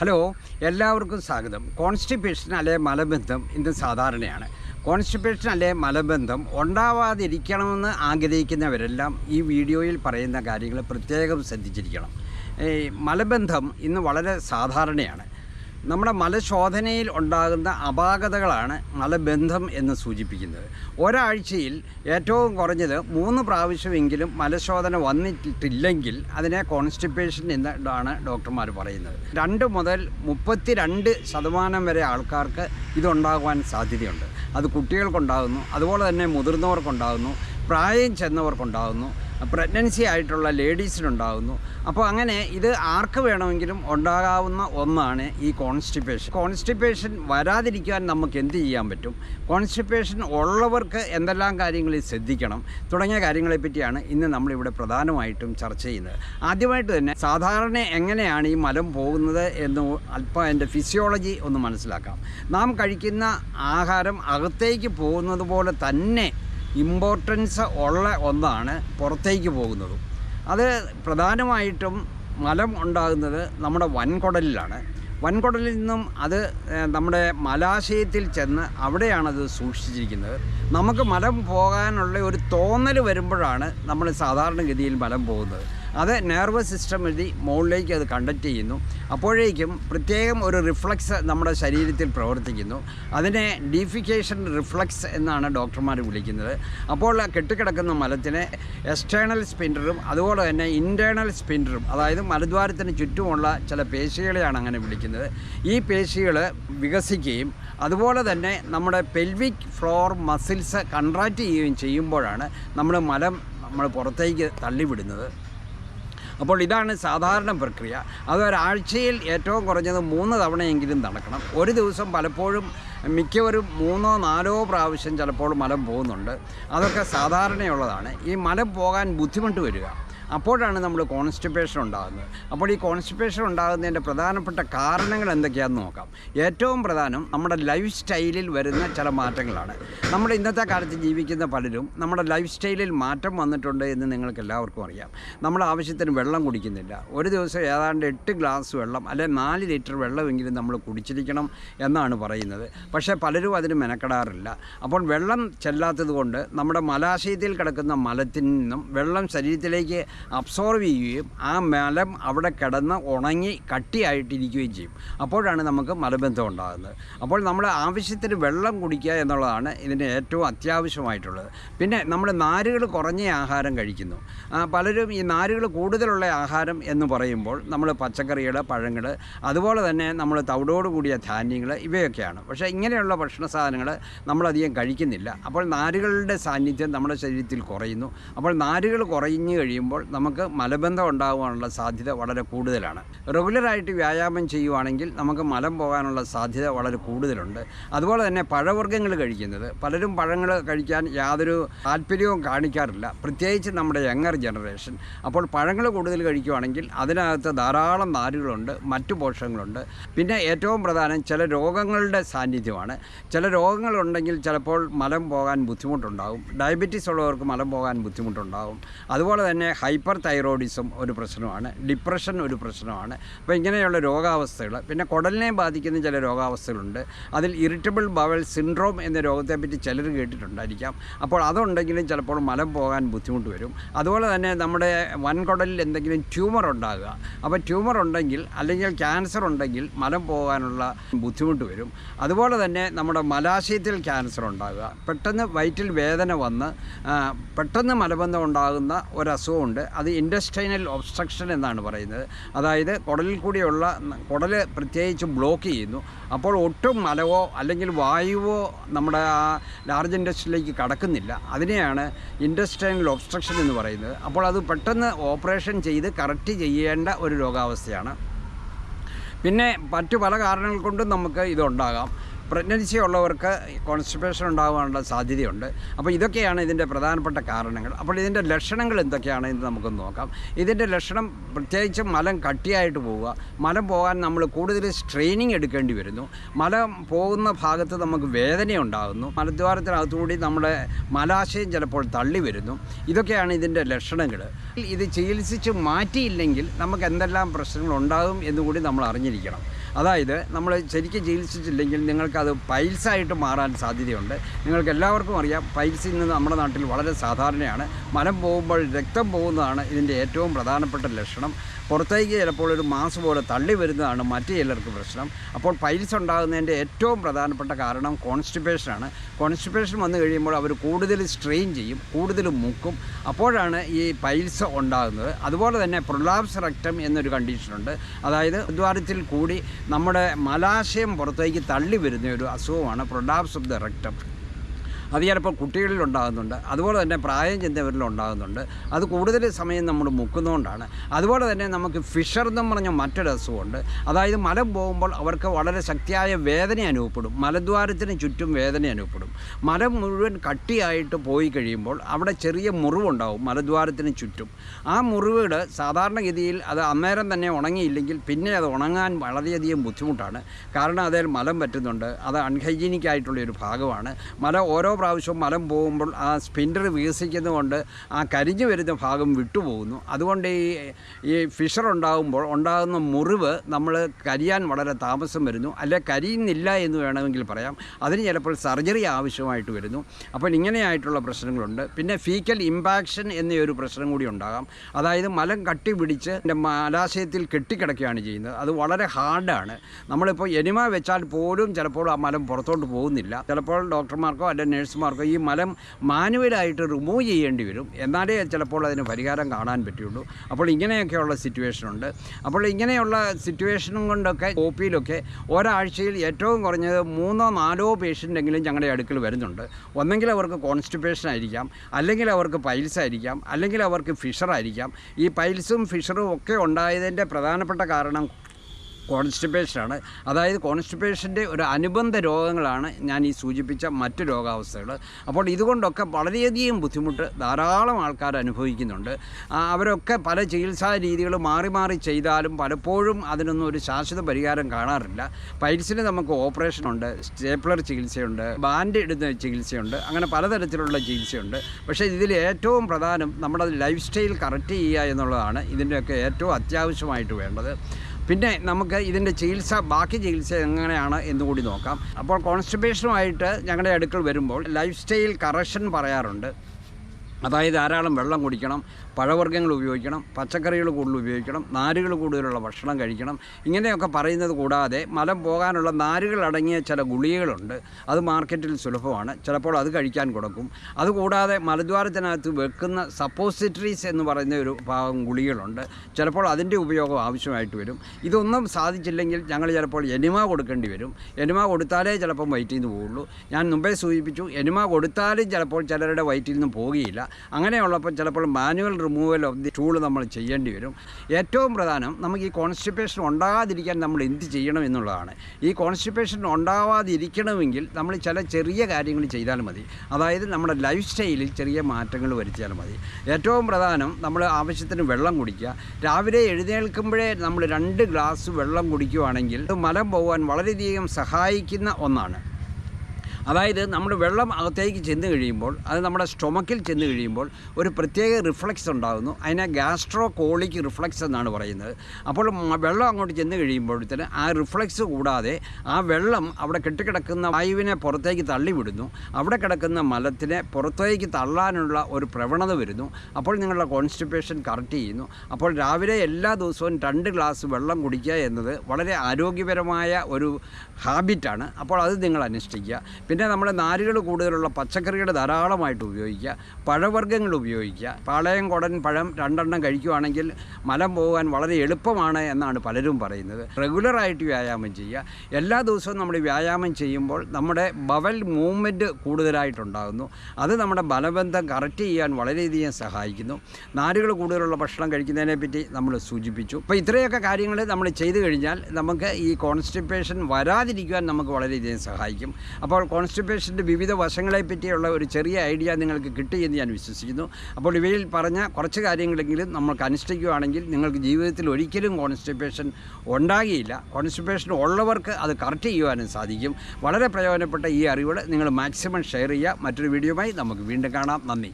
Hello എല്ലാവർക്കും സ്വാഗതം. Constipation അല്ലെ മലബന്ധം ഇന്ന് സാധാരണയാണ്. കോൺസ്റ്റിപ്പേഷൻ അല്ലെ മലബന്ധം ഉണ്ടാവാതിരിക്കണമെന്ന് ആഗ്രഹിക്കുന്നവരെല്ലാം ഈ വീഡിയോയിൽ പറയുന്ന കാര്യങ്ങൾ പ്രത്യേകം ശ്രദ്ധിച്ചിരിക്കണം. മലബന്ധം ഇന്ന് വളരെ സാധാരണയാണ്. നമ്മുടെ മലശോധനയിൽ ഉണ്ടാകുന്ന അപാകതകളാണ് മലബന്ധം എന്ന് സൂചിപ്പിക്കുന്നത്. ഒരാഴ്ചയിൽ ഏറ്റവും കുറഞ്ഞത് മൂന്ന് പ്രാവശ്യമെങ്കിലും മലശോധന വന്നിട്ടില്ലെങ്കിൽ അതിനെ കോൺസ്റ്റിപ്പേഷൻ എന്നാണ് ഡോക്ടർമാർ പറയുന്നത്. രണ്ട് മുതൽ മുപ്പത്തി രണ്ട് ശതമാനം വരെ ആൾക്കാർക്ക് ഇതുണ്ടാകുവാൻ സാധ്യതയുണ്ട്. അത് കുട്ടികൾക്കുണ്ടാകുന്നു അതുപോലെ തന്നെ മുതിർന്നവർക്കുണ്ടാകുന്നു പ്രായം ചെന്നവർക്കുണ്ടാകുന്നു പ്രഗ്നൻസി ആയിട്ടുള്ള ലേഡീസിനുണ്ടാകുന്നു അപ്പോൾ അങ്ങനെ ഇത് ആർക്ക് വേണമെങ്കിലും ഉണ്ടാകാവുന്ന ഒന്നാണ് ഈ കോൺസ്റ്റിപ്പേഷൻ. കോൺസ്റ്റിപ്പേഷൻ വരാതിരിക്കാൻ നമുക്ക് എന്ത് ചെയ്യാൻ പറ്റും? കോൺസ്റ്റിപ്പേഷൻ ഉള്ളവർക്ക് എന്തെല്ലാം കാര്യങ്ങളിൽ ശ്രദ്ധിക്കണം? തുടങ്ങിയ കാര്യങ്ങളെപ്പറ്റിയാണ് ഇന്ന് നമ്മളിവിടെ പ്രധാനമായിട്ടും ചർച്ച ചെയ്യുന്നത്. ആദ്യമായിട്ട് തന്നെ സാധാരണ എങ്ങനെയാണ് ഈ മലം പോകുന്നത് എന്ന് അല്പം എന്റെ ഫിസിയോളജി ഒന്ന് മനസ്സിലാക്കാം. നാം കഴിക്കുന്ന ആഹാരം അകത്തേക്ക് പോകുന്നത് പോലെ തന്നെ ഇമ്പോർട്ടൻസ് ഉള്ള ഒന്നാണ് പുറത്തേക്ക് പോകുന്നതും. അത് പ്രധാനമായിട്ടും മലം ഉണ്ടാകുന്നത് നമ്മുടെ വൻകുടലിലാണ്. വൻകുടലിൽ നിന്നും അത് നമ്മുടെ മലാശയത്തിൽ ചെന്ന് അവിടെയാണത് സൂക്ഷിച്ചിരിക്കുന്നത്. നമുക്ക് മലം പോകാനുള്ള ഒരു തോന്നൽ വരുമ്പോഴാണ് നമ്മൾ സാധാരണഗതിയിൽ മലം പോകുന്നത്. അത് നെർവസ് സിസ്റ്റം വഴി മുകളിലേക്ക് അത് കണ്ടക്ട് ചെയ്യുന്നു. അപ്പോഴേക്കും പ്രത്യേകം ഒരു റിഫ്ലക്സ് നമ്മുടെ ശരീരത്തിൽ പ്രവർത്തിക്കുന്നു. അതിനെ ഡീഫിക്കേഷൻ റിഫ്ലക്സ് എന്നാണ് ഡോക്ടർമാർ വിളിക്കുന്നത്. അപ്പോൾ കെട്ടിക്കിടക്കുന്ന മലത്തിനെ എക്സ്റ്റേണൽ സ്പിൻഡറും അതുപോലെ തന്നെ ഇന്റേണൽ സ്പിൻഡറും അതായത് മലദ്വാരത്തിന് ചുറ്റുമുള്ള ചില പേശികളെയാണ് അങ്ങനെ വിളിക്കുന്നത്. ഈ പേശികൾ വികസിക്കുകയും അതുപോലെ തന്നെ നമ്മുടെ പെൽവിക് ഫ്ലോർ മസിൽസ് കൺട്രാക്റ്റ് ചെയ്യുകയും ചെയ്യുമ്പോഴാണ് നമ്മൾ മലം നമ്മൾ പുറത്തേക്ക് തള്ളിവിടുന്നത്. അപ്പോൾ ഇതാണ് സാധാരണ പ്രക്രിയ. അത് ഒരാഴ്ചയിൽ ഏറ്റവും കുറഞ്ഞത് മൂന്ന് തവണയെങ്കിലും നടക്കണം. ഒരു ദിവസം പലപ്പോഴും മിക്കവരും മൂന്നോ നാലോ പ്രാവശ്യം ചിലപ്പോൾ മലം പോകുന്നുണ്ട്. അതൊക്കെ സാധാരണയുള്ളതാണ്. ഈ മലം പോകാൻ ബുദ്ധിമുട്ട് വരിക. അപ്പോഴാണ് നമ്മൾ കോൺസ്റ്റിപ്പേഷൻ ഉണ്ടാകുന്നത്. അപ്പോൾ ഈ കോൺസ്റ്റിപ്പേഷൻ ഉണ്ടാകുന്നതിന്റെ പ്രധാനപ്പെട്ട കാരണങ്ങൾ എന്തൊക്കെയാണെന്ന് നോക്കാം. ഏറ്റവും പ്രധാനം നമ്മുടെ ലൈഫ് സ്റ്റൈലിൽ വരുന്ന ചില മാറ്റങ്ങളാണ്. നമ്മൾ ഇന്നത്തെ കാലത്ത് ജീവിക്കുന്ന പലരും നമ്മുടെ ലൈഫ് സ്റ്റൈലിൽ മാറ്റം വന്നിട്ടുണ്ട് എന്ന് നിങ്ങൾക്ക് എല്ലാവർക്കും അറിയാം. നമ്മൾ ആവശ്യത്തിന് വെള്ളം കുടിക്കുന്നില്ല. ഒരു ദിവസം ഏതാണ്ട് എട്ട് ഗ്ലാസ് വെള്ളം അല്ലെങ്കിൽ നാല് ലിറ്റർ വെള്ളമെങ്കിലും നമ്മൾ കുടിച്ചിരിക്കണം എന്നാണ് പറയുന്നത്. പക്ഷേ പലരും അതിന് മെനക്കെടാറില്ല. അപ്പോൾ വെള്ളം ചെല്ലാത്തത് കൊണ്ട് നമ്മുടെ മലാശയത്തിൽ കിടക്കുന്ന മലത്തിൽ നിന്നും വെള്ളം ശരീരത്തിലേക്ക് അബ്സോർവ് ചെയ്യുകയും ആ മലം അവിടെ കിടന്ന് ഉണങ്ങി കട്ടിയായിട്ടിരിക്കുകയും ചെയ്യും. അപ്പോഴാണ് നമുക്ക് മലബന്ധം ഉണ്ടാകുന്നത്. അപ്പോൾ നമ്മൾ ആവശ്യത്തിന് വെള്ളം കുടിക്കുക എന്നുള്ളതാണ് ഇതിന് ഏറ്റവും അത്യാവശ്യമായിട്ടുള്ളത്. പിന്നെ നമ്മൾ നാരുകൾ കുറഞ്ഞ ആഹാരം കഴിക്കുന്നു. പലരും ഈ നാരുകൾ കൂടുതലുള്ള ആഹാരം എന്ന് പറയുമ്പോൾ നമ്മൾ പച്ചക്കറികൾ പഴങ്ങൾ അതുപോലെ തന്നെ നമ്മൾ തവിടോട് കൂടിയ ധാന്യങ്ങൾ ഇവയൊക്കെയാണ്. പക്ഷേ ഇങ്ങനെയുള്ള ഭക്ഷണ സാധനങ്ങൾ നമ്മളധികം കഴിക്കുന്നില്ല. അപ്പോൾ നാരുകളുടെ സാന്നിധ്യം നമ്മുടെ ശരീരത്തിൽ കുറയുന്നു. അപ്പോൾ നാരുകൾ കുറഞ്ഞു കഴിയുമ്പോൾ നമുക്ക് മലബന്ധം ഉണ്ടാകാനുള്ള സാധ്യത വളരെ കൂടുതലാണ്. റെഗുലറായിട്ട് വ്യായാമം ചെയ്യുവാണെങ്കിൽ നമുക്ക് മലം പോകാനുള്ള സാധ്യത വളരെ കൂടുതലുണ്ട്. അതുപോലെ തന്നെ പഴവർഗങ്ങൾ കഴിക്കുന്നത്. പലരും പഴങ്ങൾ കഴിക്കാൻ യാതൊരു താല്പര്യവും കാണിക്കാറില്ല. പ്രത്യേകിച്ച് നമ്മുടെ യങ്ങർ ജനറേഷൻ അപ്പോൾ പഴങ്ങൾ കൂടുതൽ കഴിക്കുവാണെങ്കിൽ അതിനകത്ത് ധാരാളം നാരുകളുണ്ട് മറ്റു പോഷകങ്ങളുണ്ട്. പിന്നെ ഏറ്റവും പ്രധാനം ചില രോഗങ്ങളുടെ സാന്നിധ്യമാണ്. ചില രോഗങ്ങളുണ്ടെങ്കിൽ ചിലപ്പോൾ മലം പോകാൻ ബുദ്ധിമുട്ടുണ്ടാകും. ഡയബറ്റീസ് ഉള്ളവർക്ക് മലം പോകാൻ ബുദ്ധിമുട്ടുണ്ടാകും. അതുപോലെ തന്നെ ഹൈപ്പർ തൈറോയിഡിസം ഒരു പ്രശ്നമാണ് ഡിപ്രഷൻ ഒരു പ്രശ്നമാണ്. അപ്പോൾ ഇങ്ങനെയുള്ള രോഗാവസ്ഥകൾ പിന്നെ കുടലിനെ ബാധിക്കുന്ന ചില രോഗാവസ്ഥകളുണ്ട്. അതിൽ ഇറിറ്റബിൾ ബവൽ സിൻഡ്രോം എന്ന രോഗത്തെപ്പറ്റി ചിലർ കേട്ടിട്ടുണ്ടായിരിക്കാം. അപ്പോൾ അതുണ്ടെങ്കിലും ചിലപ്പോൾ മലം പോകാൻ ബുദ്ധിമുട്ട് വരും. അതുപോലെ തന്നെ നമ്മുടെ വൻകുടലിൽ എന്തെങ്കിലും ട്യൂമർ ഉണ്ടാകുക. അപ്പോൾ ട്യൂമർ ഉണ്ടെങ്കിൽ അല്ലെങ്കിൽ ക്യാൻസർ ഉണ്ടെങ്കിൽ മലം പോകാനുള്ള ബുദ്ധിമുട്ട് വരും. അതുപോലെ തന്നെ നമ്മുടെ മലാശയത്തിൽ ക്യാൻസർ ഉണ്ടാകുക. പെട്ടെന്ന് വയറ്റിൽ വേദന വന്ന് പെട്ടെന്ന് മലബന്ധം ഉണ്ടാകുന്ന ഒരസുഖമുണ്ട് അത് ഇൻഡസ്റ്റൈനൽ ഒബ്സ്ട്രക്ഷൻ എന്നാണ് പറയുന്നത്. അതായത് കുടലിൽ കൂടിയുള്ള കുടൽ പ്രത്യേകിച്ച് ബ്ലോക്ക് ചെയ്യുന്നു. അപ്പോൾ ഒട്ടും മലവോ അല്ലെങ്കിൽ വായുവോ നമ്മുടെ ആ ലാർജ് ഇൻഡസ്ട്രിയിലേക്ക് കടക്കുന്നില്ല. അതിനെയാണ് ഇൻഡസ്ട്രൈനൽ ഒബ്സ്ട്രക്ഷൻ എന്ന് പറയുന്നത്. അപ്പോൾ അത് പെട്ടെന്ന് ഓപ്പറേഷൻ ചെയ്ത് കറക്റ്റ് ചെയ്യേണ്ട ഒരു രോഗാവസ്ഥയാണ്. പിന്നെ മറ്റു പല കാരണങ്ങൾ കൊണ്ടും നമുക്ക് ഇതുണ്ടാകാം. പ്രഗ്നൻസി ഉള്ളവർക്ക് കോൺസ്റ്റിപ്പേഷൻ ഉണ്ടാകാനുള്ള സാധ്യതയുണ്ട്. അപ്പോൾ ഇതൊക്കെയാണ് ഇതിന്റെ പ്രധാനപ്പെട്ട കാരണങ്ങൾ. അപ്പോൾ ഇതിന്റെ ലക്ഷണങ്ങൾ എന്തൊക്കെയാണ് എന്ന് നമുക്കൊന്ന് നോക്കാം. ഇതിന്റെ ലക്ഷണം പ്രത്യേകിച്ച് മലം കട്ടിയായിട്ട് പോവുക. മലം പോകാൻ നമ്മൾ കൂടുതൽ സ്ട്രെയിനിങ് എടുക്കേണ്ടി വരുന്നു. മലം പോകുന്ന ഭാഗത്ത് നമുക്ക് വേദനയുണ്ടാകുന്നു മലദ്വാരത്തിനകത്തുകൂടി നമ്മുടെ മലാശയം ചിലപ്പോൾ തള്ളി വരുന്നു. ഇതൊക്കെയാണ് ഇതിന്റെ ലക്ഷണങ്ങൾ. ഇത് ചികിത്സിച്ച് മാറ്റിയില്ലെങ്കിൽ നമുക്ക് എന്തെല്ലാം പ്രശ്നങ്ങൾ ഉണ്ടാകും എന്നുകൂടി നമ്മൾ അറിഞ്ഞിരിക്കണം. അതായത് നമ്മൾ ശരിക്കും ചികിത്സിച്ചില്ലെങ്കിൽ നിങ്ങൾക്കത് പൈൽസായിട്ട് മാറാൻ സാധ്യതയുണ്ട്. നിങ്ങൾക്ക് എല്ലാവർക്കും അറിയാം പൈൽസ് ഇന്ന് നമ്മുടെ നാട്ടിൽ വളരെ സാധാരണയാണ്. മലം പോകുമ്പോൾ രക്തം പോകുന്നതാണ് ഇതിന്റെ ഏറ്റവും പ്രധാനപ്പെട്ട ലക്ഷണം. പുറത്തേക്ക് ചിലപ്പോൾ ഒരു മാസ് പോലെ തള്ളി വരുന്നതാണ് മറ്റു ചിലർക്ക് പ്രശ്നം. അപ്പോൾ പൈൽസ് ഉണ്ടാകുന്നതിന്റെ ഏറ്റവും പ്രധാനപ്പെട്ട കാരണം കോൺസ്റ്റിപ്പേഷനാണ് കോൺസ്റ്റിപ്പേഷൻ വന്നു കഴിയുമ്പോൾ അവർ കൂടുതൽ സ്ട്രെയിൻ ചെയ്യും കൂടുതൽ മുക്കും. അപ്പോഴാണ് ഈ പൈൽസ് ഉണ്ടാകുന്നത്. അതുപോലെ തന്നെ പ്രൊലാപ്സ് റക്റ്റം എന്നൊരു കണ്ടീഷനുണ്ട് അതായത് ദ്വാരത്തിൽ കൂടി നമ്മുടെ മലാശയം പുറത്തേക്ക് തള്ളി വരുന്ന ഒരു അസുഖമാണ് പ്രൊലാപ്സ് ഓഫ് ദ റക്റ്റം അത് ചിലപ്പോൾ കുട്ടികളിൽ ഉണ്ടാകുന്നുണ്ട് അതുപോലെ തന്നെ പ്രായം ചെന്നവരിൽ ഉണ്ടാകുന്നുണ്ട് അത് കൂടുതൽ സമയം നമ്മൾ മുക്കുന്നതുകൊണ്ടാണ് അതുപോലെ തന്നെ നമുക്ക് ഫിഷർ എന്നും പറഞ്ഞ മറ്റൊരു അസുഖമുണ്ട്. അതായത് മലം പോകുമ്പോൾ അവർക്ക് വളരെ ശക്തിയായ വേദന അനുഭവപ്പെടും. മലദ്വാരത്തിന് ചുറ്റും വേദന അനുഭവപ്പെടും. മലം മുഴുവൻ കട്ടിയായിട്ട് പോയി കഴിയുമ്പോൾ അവിടെ ചെറിയ മുറിവുണ്ടാവും മലദ്വാരത്തിന് ചുറ്റും. ആ മുറിവുകൾ സാധാരണഗതിയിൽ അത് അന്നേരം തന്നെ ഉണങ്ങിയില്ലെങ്കിൽ പിന്നെ അത് ഉണങ്ങാൻ വളരെയധികം ബുദ്ധിമുട്ടാണ്. കാരണം അതിൽ മലം പറ്റുന്നുണ്ട്. അത് അൺഹൈജീനിക് ആയിട്ടുള്ള ഒരു ഭാഗമാണ്. മല ഓരോ പ്രാവശ്യവും മലം പോകുമ്പോൾ ആ സ്പിൻഡർ വികസിക്കുന്നതുകൊണ്ട് ആ കരിഞ്ഞു വരുന്ന ഭാഗം വിട്ടുപോകുന്നു. അതുകൊണ്ട് ഈ ഈ ഫിഷർ ഉണ്ടാകുമ്പോൾ ഉണ്ടാകുന്ന മുറിവ് നമ്മൾ കരിയാൻ വളരെ താമസം വരുന്നു. അല്ലെ കരിയുന്നില്ല എന്ന് വേണമെങ്കിൽ പറയാം. അതിന് ചിലപ്പോൾ സർജറി ആവശ്യമായിട്ട് വരുന്നു. അപ്പോൾ ഇങ്ങനെയായിട്ടുള്ള പ്രശ്നങ്ങളുണ്ട്. പിന്നെ ഫീക്കൽ ഇമ്പാക്ഷൻ എന്നൊരു പ്രശ്നം കൂടി ഉണ്ടാകാം. അതായത് മലം കട്ടി പിടിച്ച് മലാശയത്തിൽ കെട്ടിക്കിടക്കുകയാണ് ചെയ്യുന്നത്. അത് വളരെ ഹാർഡാണ്. നമ്മളിപ്പോൾ എനിമ വെച്ചാൽ പോലും ചിലപ്പോൾ ആ മലം പുറത്തോട്ട് പോകുന്നില്ല. ചിലപ്പോൾ ഡോക്ടർമാർക്കോ അല്ലെങ്കിൽ നഴ്സുമാർക്കോ ഈ മലം മാനുവലായിട്ട് റിമൂവ് ചെയ്യേണ്ടി വരും. എന്നാലേ ചിലപ്പോൾ അതിന് പരിഹാരം കാണാൻ പറ്റുള്ളൂ. അപ്പോൾ ഇങ്ങനെയൊക്കെയുള്ള സിറ്റുവേഷൻ ഉണ്ട്. അപ്പോൾ ഇങ്ങനെയുള്ള സിറ്റുവേഷനും കൊണ്ടൊക്കെ ഒ പിയിലൊക്കെ ഒരാഴ്ചയിൽ ഏറ്റവും കുറഞ്ഞത് മൂന്നോ നാലോ പേഷ്യന്റെങ്കിലും ഞങ്ങളുടെ അടുക്കൽ വരുന്നുണ്ട്. ഒന്നെങ്കിൽ അവർക്ക് കോൺസ്റ്റിപ്പേഷൻ ആയിരിക്കാം. അല്ലെങ്കിൽ അവർക്ക് പൈൽസ് ആയിരിക്കാം. അല്ലെങ്കിൽ അവർക്ക് ഫിഷറായിരിക്കാം ഈ പൈൽസും ഫിഷറും ഒക്കെ ഉണ്ടായതിന്റെ പ്രധാനപ്പെട്ട കാരണം കോൺസ്റ്റിപ്പേഷനാണ് അതായത് കോൺസ്റ്റിപ്പേഷന്റെ ഒരു അനുബന്ധ രോഗങ്ങളാണ് ഞാൻ ഈ സൂചിപ്പിച്ച മറ്റ് രോഗാവസ്ഥകൾ. അപ്പോൾ ഇതുകൊണ്ടൊക്കെ വളരെയധികം ബുദ്ധിമുട്ട് ധാരാളം ആൾക്കാർ അനുഭവിക്കുന്നുണ്ട്. അവരൊക്കെ പല ചികിത്സാ രീതികൾ മാറി മാറി ചെയ്താലും പലപ്പോഴും അതിനൊന്നും ഒരു ശാശ്വത പരിഹാരം കാണാറില്ല. പൈൽസിന് നമുക്ക് ഓപ്പറേഷനുണ്ട് സ്റ്റേപ്ലർ ചികിത്സയുണ്ട് ബാൻഡ് ഇടുന്ന ചികിത്സയുണ്ട് അങ്ങനെ പലതരത്തിലുള്ള ചികിത്സയുണ്ട്. പക്ഷേ ഇതിൽ ഏറ്റവും പ്രധാനം നമ്മുടെ ലൈഫ് സ്റ്റൈൽ കറക്റ്റ് ചെയ്യുക എന്നുള്ളതാണ് ഇതിന്റെയൊക്കെ ഏറ്റവും അത്യാവശ്യമായിട്ട് വേണ്ടത്. പിന്നെ നമുക്ക് ഇതിന്റെ ചികിത്സ ബാക്കി ചികിത്സ എങ്ങനെയാണ് എന്ന് കൂടി നോക്കാം. അപ്പോൾ കോൺസ്റ്റിപ്പേഷനുമായിട്ട് ഞങ്ങളുടെ അടുക്കൽ വരുമ്പോൾ ലൈഫ് സ്റ്റൈൽ കറക്ഷൻ പറയാറുണ്ട്. അതായത് ധാരാളം വെള്ളം കുടിക്കണം പഴവർഗങ്ങൾ ഉപയോഗിക്കണം പച്ചക്കറികൾ കൂടുതൽ ഉപയോഗിക്കണം നാരുകൾ കൂടുതലുള്ള ഭക്ഷണം കഴിക്കണം. ഇങ്ങനെയൊക്കെ പറയുന്നത് കൂടാതെ മലം പോകാനുള്ള നാരുകൾ അടങ്ങിയ ചില ഗുളികകളുണ്ട്. അത് മാർക്കറ്റിൽ സുലഭമാണ്. ചിലപ്പോൾ അത് കഴിക്കാൻ കൊടുക്കും. അതുകൂടാതെ മലദ്വാരത്തിനകത്ത് വെക്കുന്ന സപ്പോസിറ്ററീസ് എന്ന് പറയുന്ന ഒരു ഭാഗം ഗുളികകളുണ്ട് ചിലപ്പോൾ അതിന്റെ ഉപയോഗം ആവശ്യമായിട്ട് വരും. ഇതൊന്നും സാധിച്ചില്ലെങ്കിൽ ഞങ്ങൾ ചിലപ്പോൾ എനിമ കൊടുക്കേണ്ടി വരും. എനിമ കൊടുത്താലേ ചിലപ്പം വയറ്റിൽ നിന്ന് പോവുള്ളൂ. ഞാൻ മുമ്പേ സൂചിപ്പിച്ചു എനിമ കൊടുത്താലും ചിലപ്പോൾ ചിലരുടെ വയറ്റിൽ നിന്ന് പോവുകയില്ല അങ്ങനെയുള്ളപ്പോൾ ചിലപ്പോൾ manual removal of the tool നമ്മൾ ചെയ്യേണ്ടി വരും. ഏറ്റവും പ്രധാനം നമുക്ക് ഈ കോൺസ്റ്റിപ്പേഷൻ ഉണ്ടാകാതിരിക്കാൻ നമ്മൾ എന്ത് ചെയ്യണം എന്നുള്ളതാണ്. ഈ കോൺസ്റ്റിപ്പേഷൻ ഉണ്ടാവാതിരിക്കണമെങ്കിൽ നമ്മൾ ചില ചെറിയ കാര്യങ്ങൾ ചെയ്താൽ മതി. അതായത് നമ്മുടെ ലൈഫ് സ്റ്റൈലിൽ ചെറിയ മാറ്റങ്ങൾ വരുത്തിയാൽ മതി. ഏറ്റവും പ്രധാനം നമ്മൾ ആവശ്യത്തിന് വെള്ളം കുടിക്കുക. രാവിലെ എഴുന്നേൽക്കുമ്പോഴേ നമ്മൾ രണ്ട് ഗ്ലാസ് വെള്ളം കുടിക്കുകയാണെങ്കിൽ മലം പോകാൻ വളരെയധികം സഹായിക്കുന്ന ഒന്നാണ്. അതായത് നമ്മൾ വെള്ളം അകത്തേക്ക് ചെന്ന് കഴിയുമ്പോൾ അത് നമ്മുടെ സ്റ്റൊമക്കിൽ ചെന്ന് കഴിയുമ്പോൾ ഒരു പ്രത്യേക റിഫ്ലക്സ് ഉണ്ടാകുന്നു. അതിനെ ഗ്യാസ്ട്രോ കോളിക് റിഫ്ലക്സ് എന്നാണ് പറയുന്നത്. അപ്പോൾ വെള്ളം അങ്ങോട്ട് ചെന്ന് കഴിയുമ്പോഴത്തേന് ആ റിഫ്ലക്സ് കൂടാതെ ആ വെള്ളം അവിടെ കെട്ടിക്കിടക്കുന്ന വായുവിനെ പുറത്തേക്ക് തള്ളിവിടുന്നു. അവിടെ കിടക്കുന്ന മലത്തിനെ പുറത്തേക്ക് തള്ളാനുള്ള ഒരു പ്രവണത വരുന്നു. അപ്പോൾ നിങ്ങളുടെ കോൺസ്റ്റിപ്പേഷൻ കറക്റ്റ് ചെയ്യുന്നു. അപ്പോൾ രാവിലെ എല്ലാ ദിവസവും രണ്ട് ഗ്ലാസ് വെള്ളം കുടിക്കുക എന്നത് വളരെ ആരോഗ്യപരമായ ഒരു ഹാബിറ്റാണ്. അപ്പോൾ അത് നിങ്ങൾ അനുഷ്ഠിക്കുക. പിന്നെ നമ്മുടെ നാരുകൾ കൂടുതലുള്ള പച്ചക്കറികൾ ധാരാളമായിട്ട് ഉപയോഗിക്കുക. പഴവർഗങ്ങൾ ഉപയോഗിക്കുക. പാളയം കുടൻ പഴം രണ്ടെണ്ണം കഴിക്കുകയാണെങ്കിൽ മലം പോകാൻ വളരെ എളുപ്പമാണ് എന്നാണ് പലരും പറയുന്നത്. റെഗുലറായിട്ട് വ്യായാമം ചെയ്യുക. എല്ലാ ദിവസവും നമ്മൾ വ്യായാമം ചെയ്യുമ്പോൾ നമ്മുടെ ബവൽ മൂവ്മെന്റ് കൂടുതലായിട്ടുണ്ടാകുന്നു. അത് നമ്മുടെ ബലബന്ധം കറക്റ്റ് ചെയ്യാൻ വളരെയധികം സഹായിക്കുന്നു. നാരുകൾ കൂടുതലുള്ള ഭക്ഷണം കഴിക്കുന്നതിനെ പറ്റി നമ്മൾ സൂചിപ്പിച്ചു. അപ്പോൾ ഇത്രയൊക്കെ കാര്യങ്ങൾ നമ്മൾ ചെയ്തു കഴിഞ്ഞാൽ നമുക്ക് ഈ കോൺസ്റ്റിപ്പേഷൻ വരാതിരിക്കുവാൻ നമുക്ക് വളരെയധികം സഹായിക്കും. അപ്പോൾ കോൺസ്റ്റിപ്പേഷന്റെ വിവിധ വശങ്ങളെ പറ്റിയുള്ള ഒരു ചെറിയ ഐഡിയ നിങ്ങൾക്ക് കിട്ടിയെന്ന് ഞാൻ വിശ്വസിക്കുന്നു. അപ്പോൾ ഇവയിൽ പറഞ്ഞ കുറച്ച് കാര്യങ്ങളെങ്കിലും നമ്മൾക്ക് അനുഷ്ഠിക്കുകയാണെങ്കിൽ നിങ്ങൾക്ക് ജീവിതത്തിൽ ഒരിക്കലും കോൺസ്റ്റിപ്പേഷൻ ഉണ്ടാകിയില്ല. കോൺസ്റ്റിപ്പേഷൻ ഉള്ളവർക്ക് അത് കറക്റ്റ് ചെയ്യുവാനും സാധിക്കും. വളരെ പ്രയോജനപ്പെട്ട ഈ അറിവുകൾ നിങ്ങൾ മാക്സിമം ഷെയർ ചെയ്യുക. മറ്റൊരു വീഡിയോയുമായി നമുക്ക് വീണ്ടും കാണാം. നന്ദി.